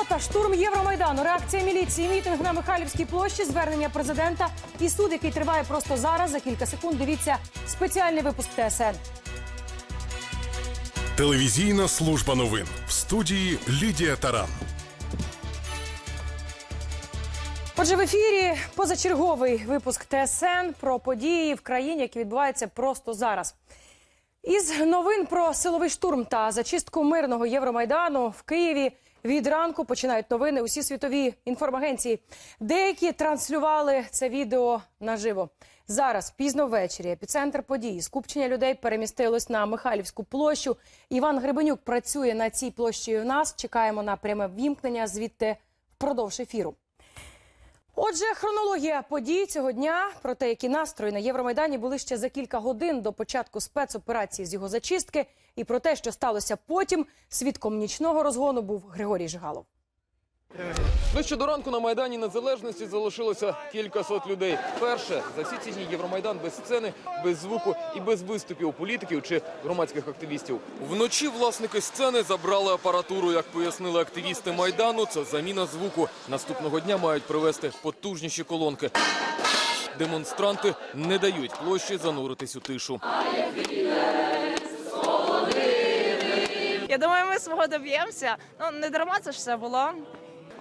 Ворота, штурм Євромайдану, реакція міліції, мітинг на Михайлівській площі, звернення президента і суд, який триває просто зараз. За кілька секунд дивіться спеціальний випуск ТСН. Телевізійна служба новин в студії Лідія Таран. Отже, в ефірі позачерговий випуск ТСН про події в країні, які відбуваються просто зараз. Із новин про силовий штурм та зачистку мирного Євромайдану в Києві від ранку починають новини усі світові інформагенції. Деякі транслювали це відео наживо. Зараз пізно ввечері епіцентр події. Скупчення людей перемістилось на Михайлівську площу. Іван Гребенюк працює на цій площі. У нас чекаємо на пряме вімкнення звідти впродовж ефіру. Отже, хронологія подій цього дня про те, які настрої на Євромайдані були ще за кілька годин до початку спецоперації з його зачистки, і про те, що сталося потім, свідком нічного розгону був Григорій Жигалов. Ближче до ранку на Майдані Незалежності залишилося кілька сот людей. Перше, за всі ці дні Євромайдан без сцени, без звуку і без виступів політиків чи громадських активістів. Вночі власники сцени забрали апаратуру. Як пояснили активісти Майдану, це заміна звуку. Наступного дня мають привезти потужніші колонки. Демонстранти не дають площі зануритись у тишу. Я думаю, ми свого доб'ємося. Ну не дарма це ж все було.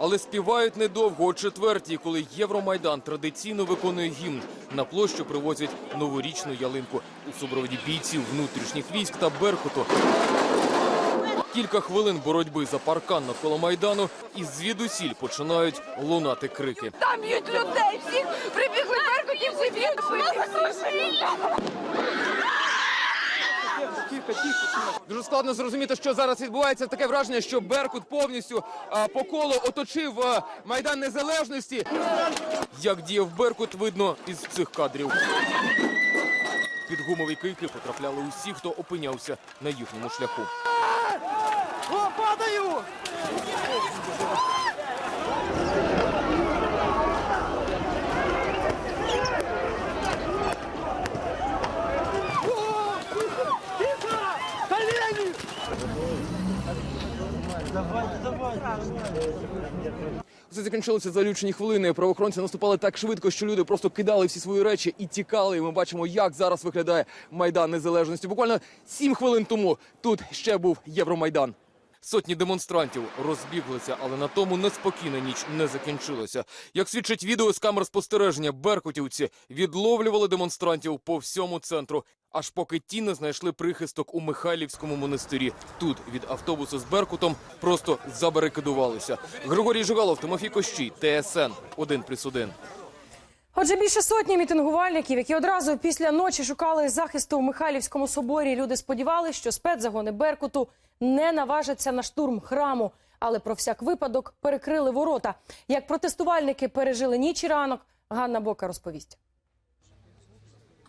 Але співають недовго о четвертій, коли Євромайдан традиційно виконує гімн. На площу привозять новорічну ялинку у супроводі бійців внутрішніх військ та Беркуту. Кілька хвилин боротьби за паркан навколо майдану, і звідусіль починають лунати крики. Там б'ють людей, всіх прибігли беркутів, б'ють Дуже складно зрозуміти, що зараз відбувається. Таке враження, що Беркут повністю по колу оточив майдан незалежності. Як діяв Беркут, видно із цих кадрів. Під гумові кийки потрапляли усі, хто опинявся на їхньому шляху. Це закінчилося за лічені хвилини. Правоохоронці наступали так швидко, що люди просто кидали всі свої речі і тікали. І ми бачимо, як зараз виглядає майдан незалежності. Буквально сім хвилин тому тут ще був Євромайдан. Сотні демонстрантів розбіглися, але на тому неспокійна ніч не закінчилася. Як свідчить відео з камер спостереження, беркутівці відловлювали демонстрантів по всьому центру, аж поки ті не знайшли прихисток у Михайлівському монастирі. Тут від автобусу з Беркутом просто забарикадувалися. Григорій Жигалов, Тимофій Кощій, ТСН 1+,1. Отже, більше сотні мітингувальників, які одразу після ночі шукали захисту в Михайлівському соборі. Люди сподівалися, що спецзагони Беркуту не наважаться на штурм храму, але про всяк випадок перекрили ворота. Як протестувальники пережили ніч і ранок, Ганна Бока розповість.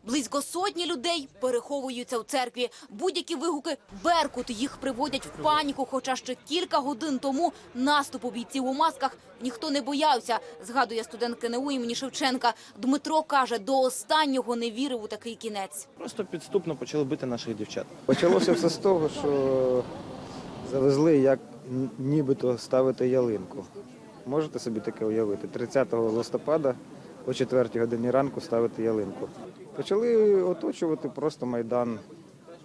Близько сотні людей переховуються у церкві. Будь-які вигуки Беркут їх приводять в паніку. Хоча ще кілька годин тому наступу бійців у масках ніхто не боявся. Згадує студент КНУ імені Шевченка. Дмитро каже, до останнього не вірив у такий кінець. Просто підступно почали бити наших дівчат. Почалося все з того, що завезли, як нібито ставити ялинку. Можете собі таке уявити? 30 листопада о 4 годині ранку ставити ялинку. Почали оточувати просто майдан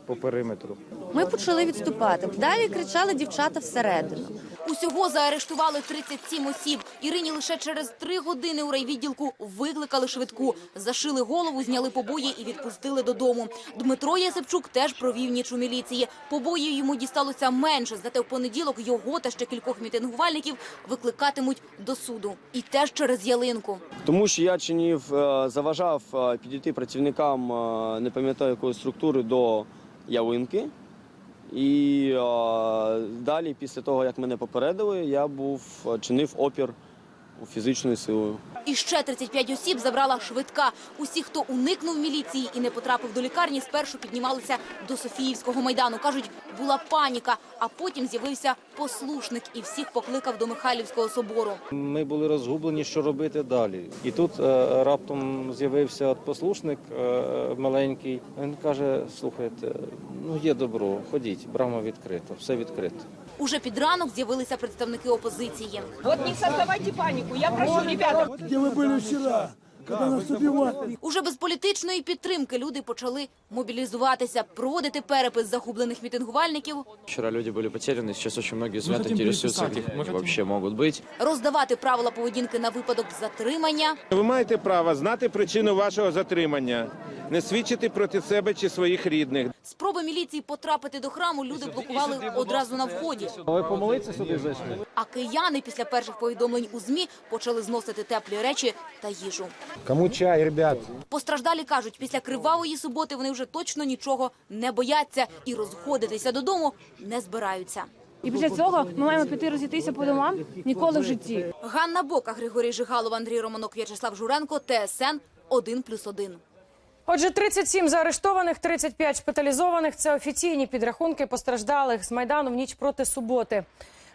по периметру. Ми почали відступати. Далі кричали дівчата всередину. Усього заарештували 37 осіб. Ірині лише через три години у райвідділку викликали швидку. Зашили голову, зняли побої і відпустили додому. Дмитро Ясипчук теж провів ніч у міліції. Побоїв йому дісталося менше, зате в понеділок його та ще кількох мітингувальників викликатимуть до суду. І теж через ялинку. Тому що я чинів, е, заважав е, підійти працівникам, е, не пам'ятаю якої структури, до ялинки. І е, далі, після того, як мене попередили, я був чинив опір фізичною силою. І ще 35 осіб забрала швидка. Усі, хто уникнув міліції і не потрапив до лікарні, спершу піднімалися до Софіївського майдану. Кажуть, була паніка, а потім з'явився послушник і всіх покликав до Михайлівського собору. Ми були розгублені, що робити далі. І тут е, раптом з'явився послушник е, маленький. Він каже: слухайте, ну є добро, ходіть, брама відкрита, все відкрито. Уже під ранок з'явилися представники опозиції. От не создавайте паніку. Я прошу, ребята, Де ви були вчора? Коли нас убивали? Уже без політичної підтримки люди почали мобілізуватися, проводити перепис загублених мітингувальників, Вчера люди были потеряны, сейчас очень многие звонят, интересуются, где они вообще могут быть. роздавати правила поведінки на випадок затримання. Ви маєте право знати причину вашого затримання, не свідчити проти себе чи своїх рідних. Спроби міліції потрапити до храму люди блокували одразу на вході. Ви помолитися сюди зайшли? А кияни після перших повідомлень у ЗМІ почали зносити теплі речі та їжу. Кому чай, ребят? Постраждалі кажуть, після кривавої суботи вони вже точно нічого не бояться і розходитися додому не збираються. І після цього ми маємо піти розійтися по домам ніколи в житті. Ганна Бока, Григорій Жигалов, Андрій Романок, В'ячеслав Журенко, ТСН 1+,1. Отже, 37 заарештованих, 35 шпиталізованих. Це офіційні підрахунки постраждалих з майдану в ніч проти суботи.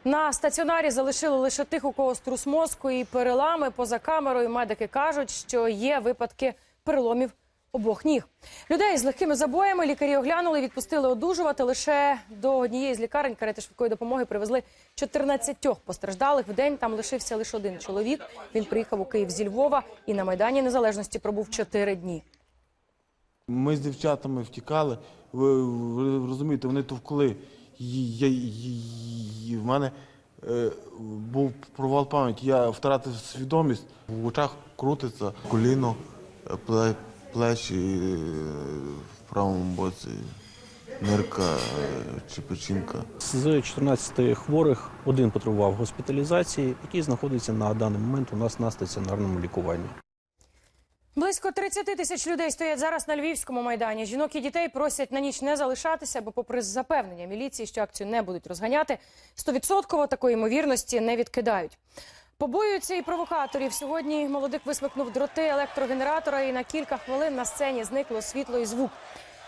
На стаціонарі залишили лише тих, у кого струс мозку і перелами. Поза камерою медики кажуть, що є випадки переломів обох ніг. Людей з легкими забоями лікарі оглянули, відпустили одужувати. Лише до однієї з лікарень карети швидкої допомоги привезли 14 постраждалих. В день там лишився лише один чоловік. Він приїхав у Київ зі Львова і на майдані незалежності пробув 4 дні. Ми з дівчатами втікали. Ви, ви розумієте, вони товкли. Я, і- і- в мене е, був провал пам'яті. Я втратив свідомість. В очах крутиться коліно, е, плечі е, в правому боці, нирка е, чи печінка. З 14 хворих один потребував госпіталізації, який знаходиться на даний момент у нас на стаціонарному лікуванні. Близько 30 тисяч людей стоять зараз на львівському майдані. Жінок і дітей просять на ніч не залишатися, бо, попри запевнення міліції, що акцію не будуть розганяти, стовідсотково такої ймовірності не відкидають. Побоюються і провокаторів. Сьогодні молодик висмикнув дроти електрогенератора, і на кілька хвилин на сцені зникло світло і звук.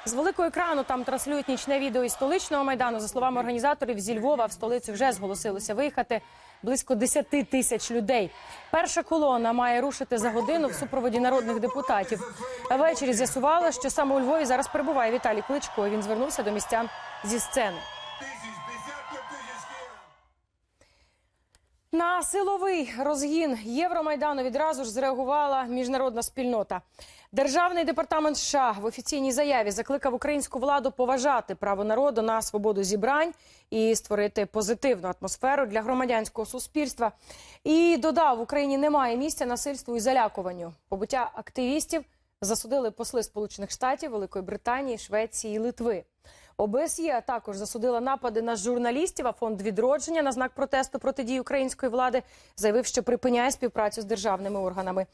З великого екрану там транслюють нічне відео із столичного майдану. За словами організаторів, зі Львова в столицю вже зголосилося виїхати близько 10 тисяч людей. Перша колона має рушити за годину в супроводі народних депутатів. Ввечері з'ясувала, що саме у Львові зараз перебуває Віталій Кличко. Він звернувся до містян зі сцени. На силовий розгін Євромайдану відразу ж зреагувала міжнародна спільнота. Державний департамент США в офіційній заяві закликав українську владу поважати право народу на свободу зібрань і створити позитивну атмосферу для громадянського суспільства. І додав, в Україні немає місця насильству і залякуванню. Побуття активістів засудили посли Сполучених Штатів, Великої Британії, Швеції і Литви. ОБСЄ також засудила напади на журналістів. А фонд відродження на знак протесту проти дій української влади заявив, що припиняє співпрацю з державними органами.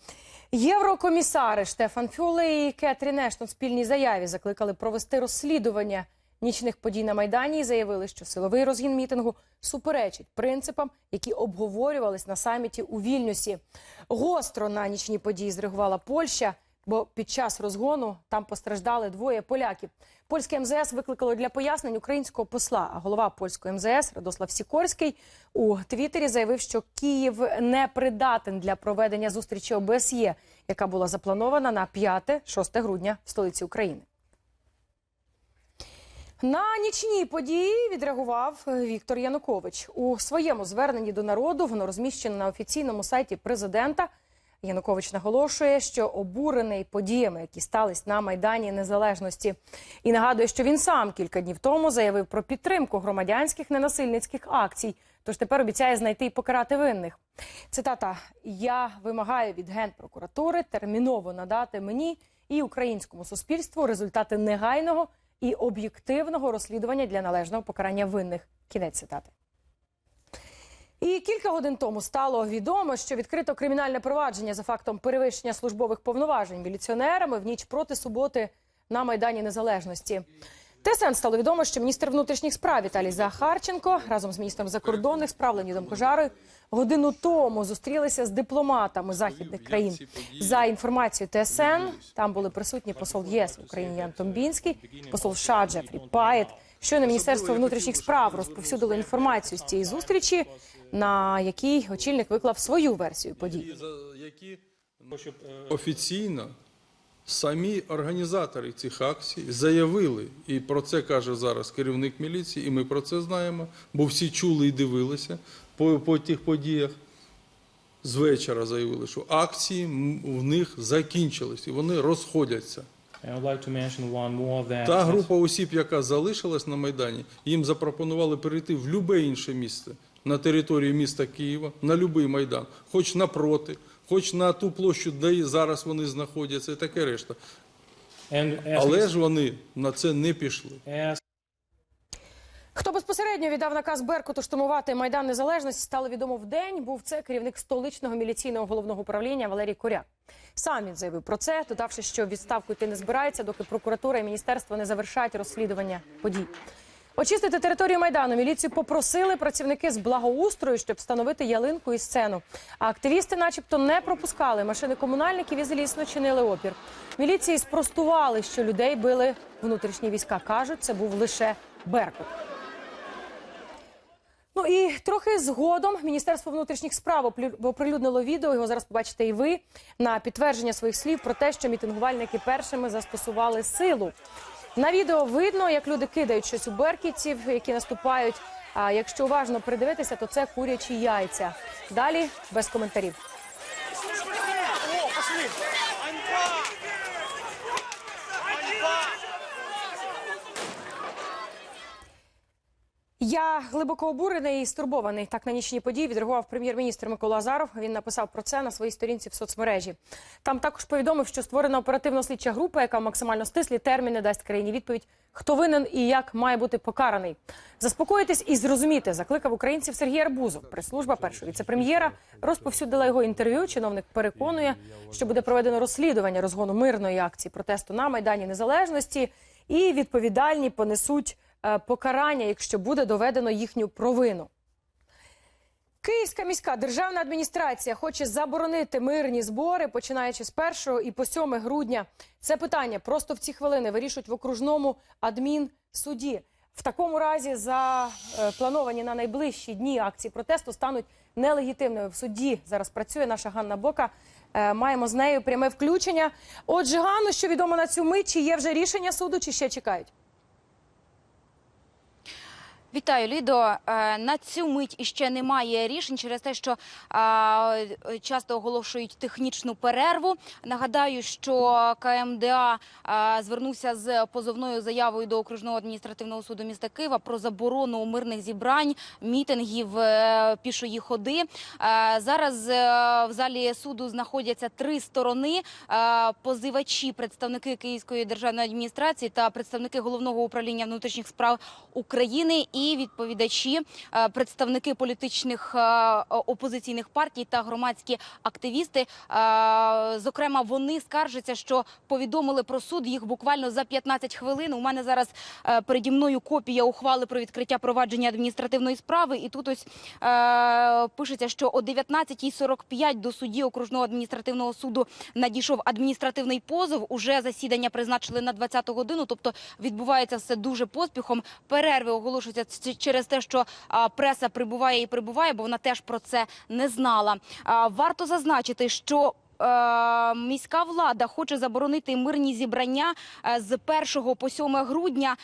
Єврокомісари Штефан Фюле і Кетрін Ештон спільній заяві закликали провести розслідування нічних подій на майдані і заявили, що силовий розгін мітингу суперечить принципам, які обговорювались на саміті у Вільнюсі. Гостро на нічні події зреагувала Польща. Бо під час розгону там постраждали двоє поляків. Польське МЗС викликало для пояснень українського посла. А голова польської МЗС Радослав Сікорський у Твіттері заявив, що Київ не придатен для проведення зустрічі ОБСЄ, яка була запланована на 5-6 грудня в столиці України. На нічні події відреагував Віктор Янукович у своєму зверненні до народу. Воно розміщено на офіційному сайті президента. Янукович наголошує, що обурений подіями, які стались на майдані незалежності, і нагадує, що він сам кілька днів тому заявив про підтримку громадянських ненасильницьких акцій. Тож тепер обіцяє знайти і покарати винних. Цитата: Я вимагаю від генпрокуратури терміново надати мені і українському суспільству результати негайного і об'єктивного розслідування для належного покарання винних. Кінець цитати. І кілька годин тому стало відомо, що відкрито кримінальне провадження за фактом перевищення службових повноважень міліціонерами в ніч проти суботи на майдані Незалежності. ТСН стало відомо, що міністр внутрішніх справ Віталій Захарченко разом з міністром закордонних справ Леонідом Кожарою годину тому зустрілися з дипломатами західних країн. За інформацією ТСН, там були присутні посол ЄС в Україні Ян Томбінський, посол США Джефрі Паєт. Щойно Міністерство внутрішніх справ розповсюдило інформацію з цієї зустрічі, на якій очільник виклав свою версію подій. офіційно Самі організатори цих акцій заявили, і про це каже зараз керівник міліції, і ми про це знаємо, бо всі чули і дивилися по, по тих подіях. З вечора заявили, що акції в них закінчились і вони розходяться. Та група осіб, яка залишилась на Майдані, їм запропонували перейти в будь-яке інше місце на території міста Києва, на будь-який Майдан, хоч напроти, хоч на ту площу, де і зараз вони знаходяться, і таке решта. Але ж вони на це не пішли. Хто безпосередньо віддав наказ Беркуту штурмувати Майдан Незалежності, стало відомо в день. Був це керівник столичного міліційного головного управління Валерій Коряк. Сам він заявив про це, додавши, що відставку йти не збирається, доки прокуратура і міністерство не завершать розслідування подій. Очистити територію майдану міліцію попросили працівники з благоустрою, щоб встановити ялинку і сцену. А активісти, начебто, не пропускали машини комунальників і злісно чинили опір. Міліції спростували, що людей били внутрішні війська. кажуть, це був лише Беркут. Ну і трохи згодом Міністерство внутрішніх справ оприлюднило відео. Його зараз побачите і ви на підтвердження своїх слів про те, що мітингувальники першими застосували силу. На відео видно, як люди кидають щось у беркітів, які наступають. А якщо уважно придивитися, то це курячі яйця. Далі без коментарів. Я глибоко обурений і стурбований. Так на нічні події відреагував прем'єр-міністр Микола Азаров. Він написав про це на своїй сторінці в соцмережі. Там також повідомив, що створена оперативно-слідча група, яка максимально стислі терміни дасть країні відповідь, хто винен і як має бути покараний. Заспокоїтись і зрозуміти закликав українців Сергій Арбузов. Прес-служба першого віцепрем'єра розповсюдила його інтерв'ю. Чиновник переконує, що буде проведено розслідування розгону мирної акції протесту на майдані Незалежності, і відповідальні понесуть покарання, якщо буде доведено їхню провину. Київська міська державна адміністрація хоче заборонити мирні збори, починаючи з 1 і по 7 грудня. Це питання просто в ці хвилини вирішують в окружному адмінсуді. В такому разі заплановані на найближчі дні акції протесту стануть нелегітимними. В суді зараз працює наша Ганна Бока. Е, Маємо з нею пряме включення. Отже, Ганно, що відомо на цю мить, чи є вже рішення суду, чи ще чекають? Вітаю, Лідо. Е, На цю мить іще немає рішень через те, що часто оголошують технічну перерву. Нагадаю, що КМДА звернувся з позовною заявою до окружного адміністративного суду міста Києва про заборону мирних зібрань, мітингів, е, пішої ходи. Е, Зараз в залі суду знаходяться три сторони: позивачі, представники Київської державної адміністрації та представники головного управління внутрішніх справ України і відповідачі, е, представники політичних е, опозиційних партій та громадські активісти. Е, Зокрема, вони скаржаться, що повідомили про суд їх буквально за 15 хвилин. У мене зараз переді мною копія ухвали про відкриття провадження адміністративної справи. І тут ось пишеться, що о 19.45 до судді окружного адміністративного суду надійшов адміністративний позов. Уже засідання призначили на 20 годину, тобто відбувається все дуже поспіхом. Перерви оголошуються через те, що преса прибуває і прибуває, бо вона теж про це не знала. Варто зазначити, що е, міська влада хоче заборонити мирні зібрання е, з 1 по 7 грудня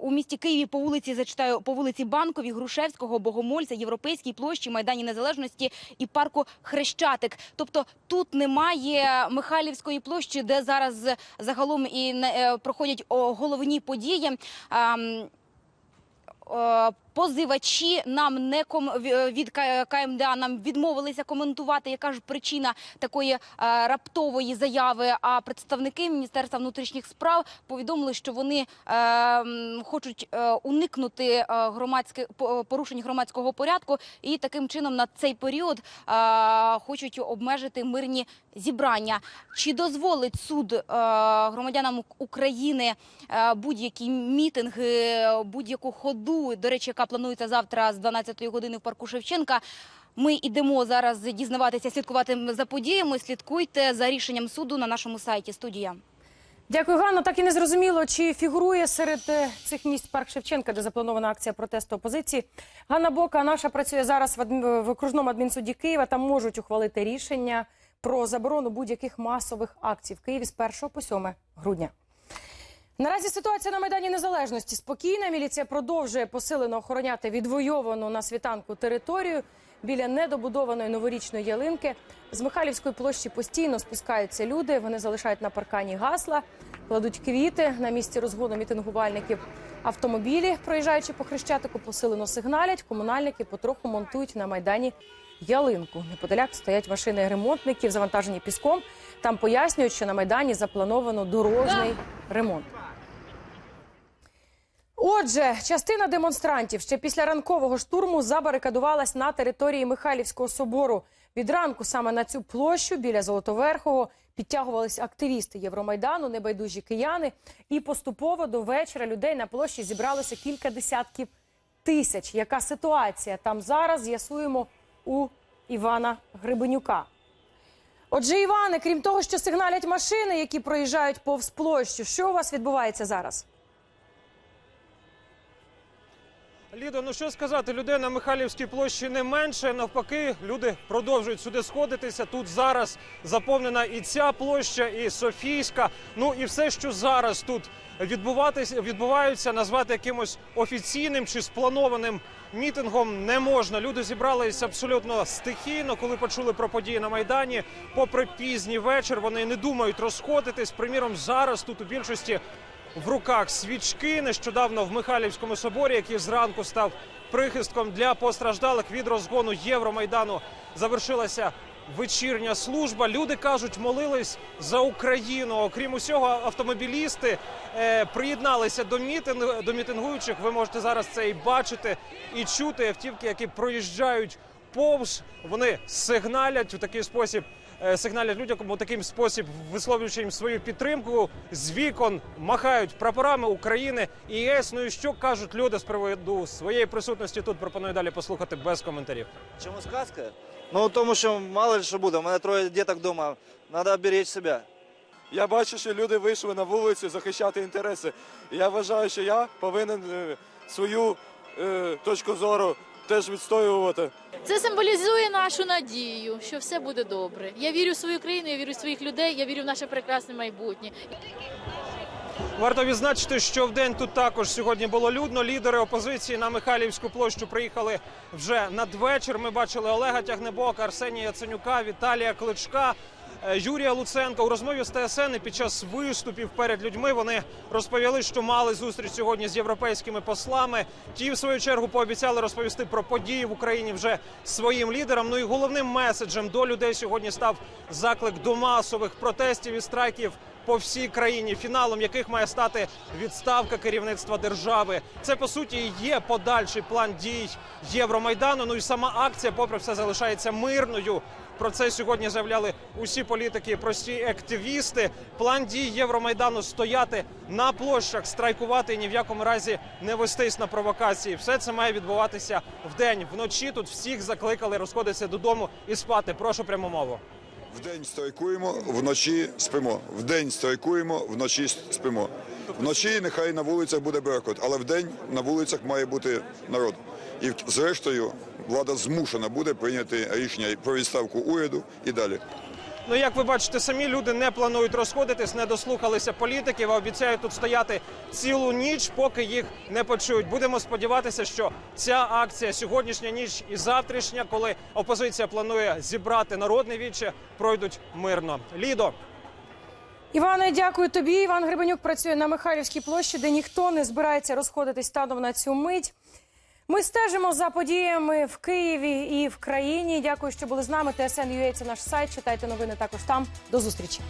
у місті Києві по вулиці, зачитаю, по вулиці Банковій, Грушевського, Богомольця, Європейській площі, Майдані Незалежності і парку Хрещатик. Тобто тут немає Михайлівської площі, де зараз загалом і е, проходять головні події. Ем, е, Позивачі нам не ком від КМДА нам відмовилися коментувати, яка ж причина такої е, раптової заяви. А представники Міністерства внутрішніх справ повідомили, що вони е, хочуть е, уникнути е, громадське порушень громадського порядку, і таким чином на цей період е, хочуть обмежити мирні зібрання. Чи дозволить суд е, громадянам України е, будь-які мітинги, будь-яку ходу, до речі, яка планується завтра з 12-ї години в парку Шевченка. Ми йдемо зараз дізнаватися, слідкувати за подіями. Слідкуйте за рішенням суду на нашому сайті. Студія. Дякую, Ганно. Так і не зрозуміло, чи фігурує серед е, цих місць парк Шевченка, де запланована акція протесту опозиції. Ганна Бока наша працює зараз в, адм... в окружному адмінсуді Києва. Там можуть ухвалити рішення про заборону будь-яких масових акцій в Києві з 1 по 7 грудня. Наразі ситуація на Майдані Незалежності спокійна. Міліція продовжує посилено охороняти відвойовану на світанку територію біля недобудованої новорічної ялинки. З Михайлівської площі постійно спускаються люди. Вони залишають на паркані гасла, кладуть квіти на місці розгону мітингувальників. Автомобілі, проїжджаючи по хрещатику, посилено сигналять. Комунальники потроху монтують на майдані ялинку. Неподаляк стоять машини ремонтників, завантажені піском. Там пояснюють, що на майдані заплановано дорожній ремонт. Отже, частина демонстрантів ще після ранкового штурму забарикадувалась на території Михайлівського собору. Від ранку саме на цю площу біля Золотоверхого підтягувалися активісти Євромайдану, небайдужі кияни. І поступово до вечора людей на площі зібралося кілька десятків тисяч. Яка ситуація там зараз? З'ясуємо у Івана Грибенюка. Отже, Іване, крім того, що сигналять машини, які проїжджають повз площу, що у вас відбувається зараз? Лідо, ну що сказати, людей на Михайлівській площі не менше. Навпаки, люди продовжують сюди сходитися. Тут зараз заповнена і ця площа, і Софійська. Ну і все, що зараз тут відбуватися, відбувається, назвати якимось офіційним чи спланованим мітингом не можна. Люди зібрались абсолютно стихійно, коли почули про події на майдані. Попри пізній вечір, вони не думають розходитись. Приміром, зараз тут у більшості в руках свічки нещодавно в Михайлівському соборі, який зранку став прихистком для постраждалих від розгону Євромайдану. Завершилася вечірня служба. Люди кажуть, молились за Україну. Окрім усього, автомобілісти е, приєдналися до мітинг, до мітингуючих. Ви можете зараз це і бачити, і чути автівки, які проїжджають повз. Вони сигналять у такий спосіб е, сигналять людям у таким спосіб, висловлюючи їм свою підтримку. З вікон махають прапорами України і ЄС. Ну і що кажуть люди з приводу своєї присутності тут. Пропоную далі послухати без коментарів. Чому сказка? Ну тому що мало ли що буде. У мене троє діток вдома. Треба беречь себе. Я бачу, що люди вийшли на вулицю захищати інтереси. Я вважаю, що я повинен е, свою е, точку зору теж відстоювати. Це символізує нашу надію, що все буде добре. Я вірю в свою країну, я вірю в своїх людей, я вірю в наше прекрасне майбутнє. Варто відзначити, що в день тут також сьогодні було людно. Лідери опозиції на Михайлівську площу приїхали вже надвечір. Ми бачили Олега Тягнебока, Арсенія Яценюка, Віталія Кличка. Е, Юрія Луценка у розмові з ТСН під час виступів перед людьми вони розповіли, що мали зустріч сьогодні з європейськими послами. Ті, в свою чергу, пообіцяли розповісти про події в Україні вже своїм лідерам. Ну і головним меседжем до людей сьогодні став заклик до масових протестів і страйків по всій країні, фіналом яких має стати відставка керівництва держави. Це по суті є подальший план дій Євромайдану. Ну і сама акція, попри все, залишається мирною. Про це сьогодні заявляли усі політики, прості активісти. План дій Євромайдану стояти на площах, страйкувати і ні в якому разі не вестись на провокації. Все це має відбуватися вдень, вночі. Тут всіх закликали розходитися додому і спати. Прошу пряму мову. Вдень страйкуємо, вночі спимо. Вдень страйкуємо, вночі спимо. Вночі нехай на вулицях буде беркут, але вдень на вулицях має бути народ. І зрештою влада змушена буде прийняти рішення про відставку уряду і далі. Ну, як ви бачите, самі люди не планують розходитись, не дослухалися політиків, а обіцяють тут стояти цілу ніч, поки їх не почують. Будемо сподіватися, що ця акція сьогоднішня ніч і завтрашня, коли опозиція планує зібрати народне віче, пройдуть мирно. Лідо. Іване, дякую тобі. Іван Гребенюк працює на Михайлівській площі, де ніхто не збирається розходитись станом на цю мить. Ми стежимо за подіями в Києві і в країні. Дякую, що були з нами. ТСН.UA – це наш сайт. Читайте новини також там. До зустрічі.